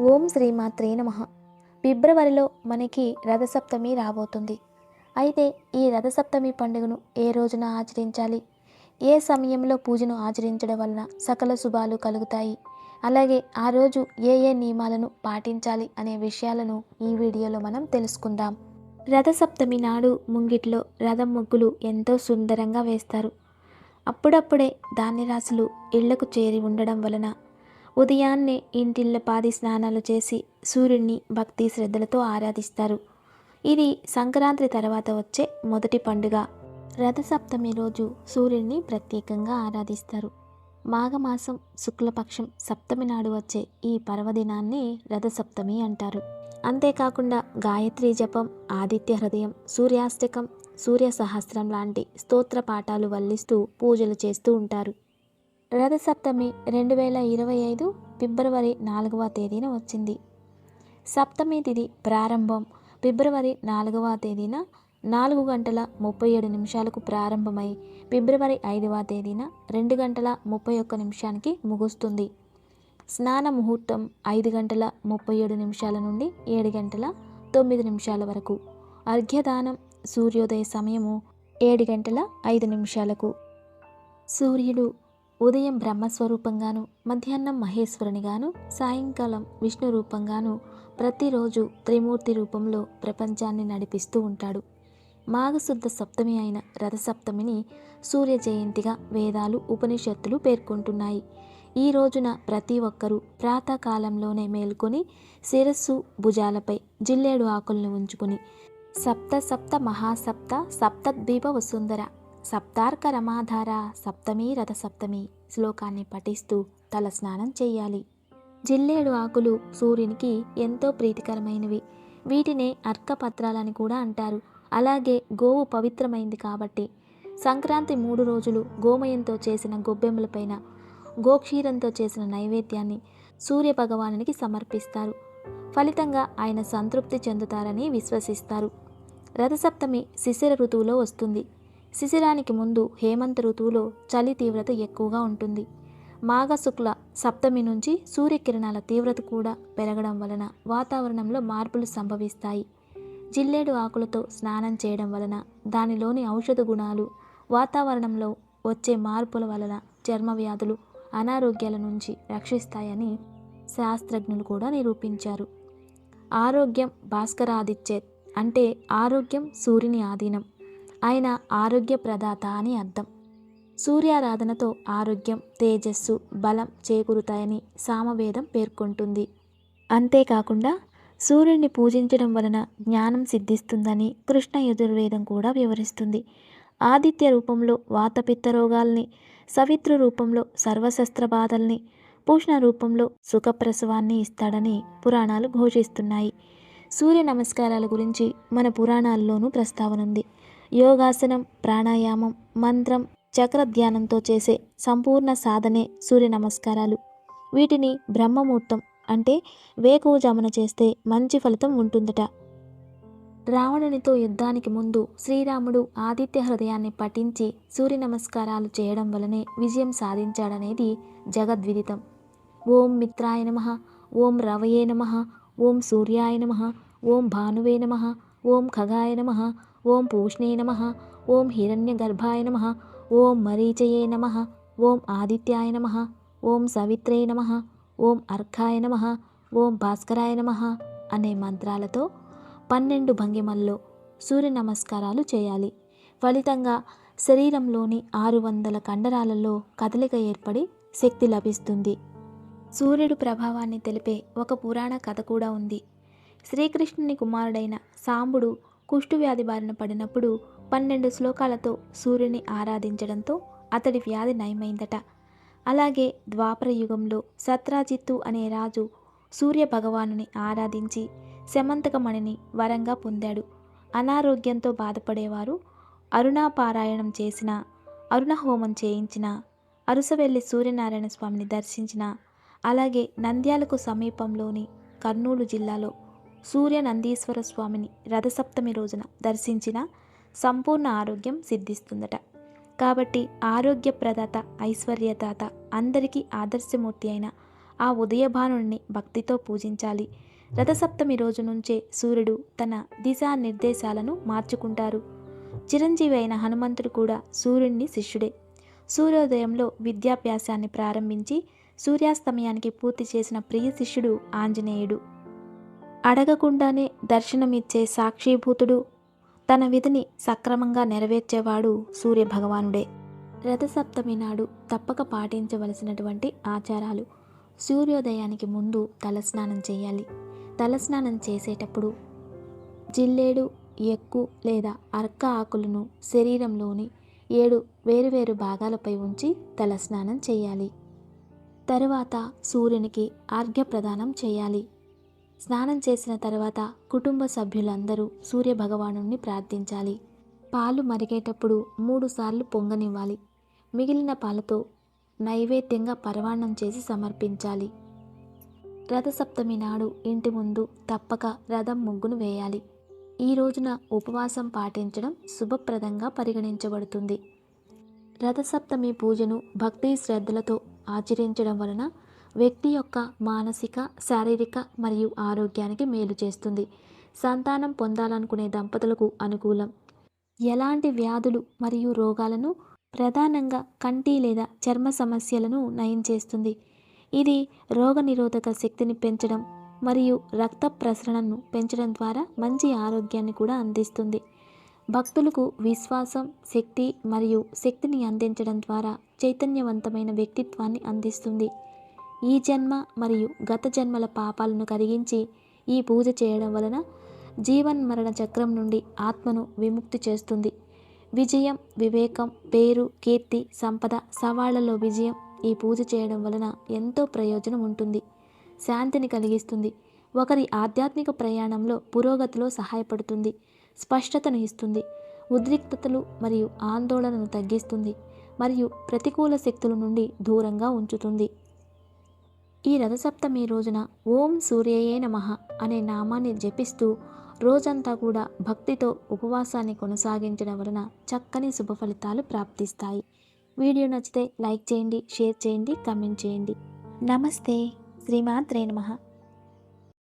ఓం శ్రీమాత్రే నమ. ఫిబ్రవరిలో మనకి రథసప్తమి రాబోతుంది. అయితే ఈ రథసప్తమి పండుగను ఏ రోజున ఆచరించాలి? ఏ సమయంలో పూజను ఆచరించడం వలన సకల శుభాలు కలుగుతాయి? అలాగే ఆ రోజు ఏ ఏ నియమాలను పాటించాలి అనే విషయాలను ఈ వీడియోలో మనం తెలుసుకుందాం. రథసప్తమి నాడు ముంగిట్లో రథం ముగ్గులు ఎంతో సుందరంగా వేస్తారు. అప్పుడప్పుడే ధాన్యరాశులు ఇళ్ళకు చేరి ఉండడం వలన ఉదయాన్నే ఇంటిళ్ళ పాది స్నానాలు చేసి సూర్యుడిని భక్తి శ్రద్ధలతో ఆరాధిస్తారు. ఇది సంక్రాంతి తర్వాత వచ్చే మొదటి పండుగ. రథసప్తమి రోజు సూర్యుడిని ప్రత్యేకంగా ఆరాధిస్తారు. మాఘమాసం శుక్లపక్షం సప్తమి నాడు వచ్చే ఈ పర్వదినాన్ని రథసప్తమి అంటారు. అంతేకాకుండా గాయత్రి జపం ఆదిత్య హృదయం సూర్యాష్టకం సూర్య సహస్రం లాంటి స్తోత్ర పాఠాలు వల్లిస్తూ పూజలు చేస్తూ ఉంటారు. రథసప్తమి రెండు వేల ఇరవై ఐదు ఫిబ్రవరి నాలుగవ తేదీన వచ్చింది. సప్తమి తిథి ప్రారంభం ఫిబ్రవరి నాలుగవ తేదీన నాలుగు గంటల ముప్పై ఏడు నిమిషాలకు ప్రారంభమై ఫిబ్రవరి ఐదవ తేదీన రెండు గంటల ముప్పై ఒక్క నిమిషానికి ముగుస్తుంది. స్నాన ముహూర్తం ఐదు గంటల ముప్పై ఏడు నిమిషాల నుండి ఏడు గంటల తొమ్మిది నిమిషాల వరకు. అర్ఘ్యదానం సూర్యోదయ సమయము ఏడు గంటల ఐదు నిమిషాలకు. సూర్యుడు ఉదయం బ్రహ్మస్వరూపంగాను మధ్యాహ్నం మహేశ్వరునిగాను సాయంకాలం విష్ణు రూపంగాను ప్రతిరోజు త్రిమూర్తి రూపంలో ప్రపంచాన్ని నడిపిస్తూ ఉంటాడు. మాఘశుద్ధ సప్తమి అయిన రథసప్తమిని సూర్య జయంతిగా వేదాలు ఉపనిషత్తులు పేర్కొంటున్నాయి. ఈ రోజున ప్రతి ఒక్కరూ ప్రాతకాలంలోనే మేల్కొని శిరస్సు భుజాలపై జిల్లేడు ఆకులను ఉంచుకుని సప్త సప్త మహాసప్త సప్తద్వీప వసుంధర సప్తార్క రమాధార సప్తమి రథ సప్తమి శ్లోకాన్ని పఠిస్తూ తల స్నానం చేయాలి. జిల్లేడు ఆకులు సూర్యునికి ఎంతో ప్రీతికరమైనవి. వీటినే అర్కపత్రాలని కూడా అంటారు. అలాగే గోవు పవిత్రమైంది కాబట్టి. సంక్రాంతి మూడు రోజులు గోమయంతో చేసిన గొబ్బెమ్మలపైన గోక్షీరంతో చేసిన నైవేద్యాన్ని సూర్య భగవానునికి సమర్పిస్తారు. ఫలితంగా ఆయన సంతృప్తి చెందుతారని విశ్వసిస్తారు. రథసప్తమి శిశిర ఋతువులో వస్తుంది. శిశిరానికి ముందు హేమంత ఋతువులో చలి తీవ్రత ఎక్కువగా ఉంటుంది. మాఘ శుక్ల సప్తమి నుంచి సూర్యకిరణాల తీవ్రత కూడా పెరగడం వలన వాతావరణంలో మార్పులు సంభవిస్తాయి. జిల్లేడు ఆకులతో స్నానం చేయడం వలన దానిలోని ఔషధ గుణాలు వాతావరణంలో వచ్చే మార్పుల వలన చర్మ వ్యాధులు అనారోగ్యాల నుంచి రక్షిస్తాయని శాస్త్రజ్ఞులు కూడా నిరూపించారు. ఆరోగ్యం భాస్కరాదిత్యే అంటే ఆరోగ్యం సూర్యుని ఆధీనం. ఆయన ఆరోగ్య ప్రదాత అని అర్థం. సూర్యారాధనతో ఆరోగ్యం తేజస్సు బలం చేకూరుతాయని సామవేదం పేర్కొంటుంది. అంతేకాకుండా సూర్యుడిని పూజించడం వలన జ్ఞానం సిద్ధిస్తుందని కృష్ణ యజుర్వేదం కూడా వివరిస్తుంది. ఆదిత్య రూపంలో వాతపిత్త రోగాల్ని సవిత్రు రూపంలో సర్వశస్త్ర బాధల్ని పూష్ణ రూపంలో సుఖప్రసవాన్ని ఇస్తాడని పురాణాలు ఘోషిస్తున్నాయి. సూర్య నమస్కారాల గురించి మన పురాణాల్లోనూ ప్రస్తావన ఉంది యోగాసనం ప్రాణాయామం మంత్రం చక్ర ధ్యానంతో చేసే సంపూర్ణ సాధనే సూర్య నమస్కారాలు. వీటిని బ్రహ్మముహూర్తం అంటే వేకువజామున చేస్తే మంచి ఫలితం ఉంటుందట. రావణునితో యుద్ధానికి ముందు శ్రీరాముడు ఆదిత్య హృదయాన్ని పఠించి సూర్య నమస్కారాలు చేయడం వలనే విజయం సాధించాడనేది జగద్విదితం. ఓం మిత్రాయ నమ ఓం రవయే నమ ఓం సూర్యాయ నమ ఓం భానువే నమ ఓం ఖగాయ నమ ఓం పూష్ణే నమ ఓం హిరణ్యగర్భాయ నమ ఓం మరీచయే నమ ఓం ఆదిత్యాయ నమ ఓం సవిత్రే నమ ఓం అర్ఘాయ నమ ఓం భాస్కరాయ నమ అనే మంత్రాలతో పన్నెండు భంగిమల్లో సూర్య నమస్కారాలు చేయాలి. ఫలితంగా శరీరంలోని ఆరు వందల కండరాలలో కదలిక ఏర్పడి శక్తి లభిస్తుంది. సూర్యుడు ప్రభావాన్ని తెలిపే ఒక పురాణ కథ కూడా ఉంది. శ్రీకృష్ణుని కుమారుడైన సాంబుడు కుష్ఠువ్యాధి బారిన పడినప్పుడు పన్నెండు శ్లోకాలతో సూర్యుని ఆరాధించడంతో అతడి వ్యాధి నయమైందట. అలాగే ద్వాపర యుగంలో సత్రాజిత్తు అనే రాజు సూర్య భగవానుని ఆరాధించి శమంతకమణిని వరంగా పొందాడు. అనారోగ్యంతో బాధపడేవారు అరుణాపారాయణం చేసిన అరుణహోమం చేయించిన అరుసవెల్లి సూర్యనారాయణ స్వామిని దర్శించిన అలాగే నంద్యాలకు సమీపంలోని కర్నూలు జిల్లాలో సూర్య నందీశ్వర స్వామిని రథసప్తమి రోజున దర్శించిన సంపూర్ణ ఆరోగ్యం సిద్ధిస్తుందట. కాబట్టి ఆరోగ్య ప్రదాత ఐశ్వర్యదాత అందరికీ ఆదర్శమూర్తి అయిన ఆ ఉదయభానుడిని భక్తితో పూజించాలి. రథసప్తమి రోజు నుంచే సూర్యుడు తన దిశానిర్దేశాలను మార్చుకుంటారు. చిరంజీవి అయిన హనుమంతుడు కూడా సూర్యుడిని శిష్యుడే. సూర్యోదయంలో విద్యాభ్యాసాన్ని ప్రారంభించి సూర్యాస్తమయానికి పూర్తి చేసిన ప్రియ శిష్యుడు ఆంజనేయుడు. అడగకుండానే దర్శనమిచ్చే సాక్షిభూతుడు తన విధిని సక్రమంగా నెరవేర్చేవాడు సూర్యభగవానుడే. రథసప్తమి నాడు తప్పక పాటించవలసినటువంటి ఆచారాలు. సూర్యోదయానికి ముందు తలస్నానం చేయాలి. తలస్నానం చేసేటప్పుడు జిల్లేడు ఎక్కు లేదా అర్క ఆకులను శరీరంలోని ఏడు వేరువేరు భాగాలపై ఉంచి తలస్నానం చేయాలి. తరువాత సూర్యునికి అర్ఘ్య ప్రదానం చేయాలి. స్నానం చేసిన తర్వాత కుటుంబ సభ్యులందరూ సూర్యభగవాను ప్రార్థించాలి. పాలు మరిగేటప్పుడు మూడుసార్లు పొంగనివ్వాలి. మిగిలిన పాలతో నైవేద్యంగా పరవాణం చేసి సమర్పించాలి. రథసప్తమి నాడు ఇంటి ముందు తప్పక రథం ముగ్గును వేయాలి. ఈ రోజున ఉపవాసం పాటించడం శుభప్రదంగా పరిగణించబడుతుంది. రథసప్తమి పూజను భక్తి శ్రద్ధలతో ఆచరించడం వలన వ్యక్తి యొక్క మానసిక శారీరక మరియు ఆరోగ్యానికి మేలు చేస్తుంది. సంతానం పొందాలనుకునే దంపతులకు అనుకూలం. ఎలాంటి వ్యాధులు మరియు రోగాలను ప్రధానంగా కంటి లేదా చర్మ సమస్యలను నయం చేస్తుంది. ఇది రోగనిరోధక శక్తిని పెంచడం మరియు రక్త ప్రసరణను పెంచడం ద్వారా మంచి ఆరోగ్యాన్ని కూడా అందిస్తుంది. భక్తులకు విశ్వాసం శక్తి మరియు శక్తిని అందించడం ద్వారా చైతన్యవంతమైన వ్యక్తిత్వాన్ని అందిస్తుంది. ఈ జన్మ మరియు గత జన్మల పాపాలను కరిగించి ఈ పూజ చేయడం వలన జీవన్ మరణ చక్రం నుండి ఆత్మను విముక్తి చేస్తుంది. విజయం వివేకం పేరు కీర్తి సంపద సవాళ్ళలో విజయం ఈ పూజ చేయడం వలన ఎంతో ప్రయోజనం ఉంటుంది. శాంతిని కలిగిస్తుంది. ఒకరి ఆధ్యాత్మిక ప్రయాణంలో పురోగతిలో సహాయపడుతుంది. స్పష్టతను ఇస్తుంది. ఉద్రిక్తతలు మరియు ఆందోళనను తగ్గిస్తుంది. మరియు ప్రతికూల శక్తుల నుండి దూరంగా ఉంచుతుంది. ఈ రథసప్తమి రోజున ఓం సూర్యయే నమః అనే నామాన్ని జపిస్తూ రోజంతా కూడా భక్తితో ఉపవాసాన్ని కొనసాగించడం వలన చక్కని శుభ ఫలితాలు ప్రాప్తిస్తాయి. వీడియో నచ్చితే లైక్ చేయండి షేర్ చేయండి కమెంట్ చేయండి. నమస్తే. శ్రీమాత్రే నమః.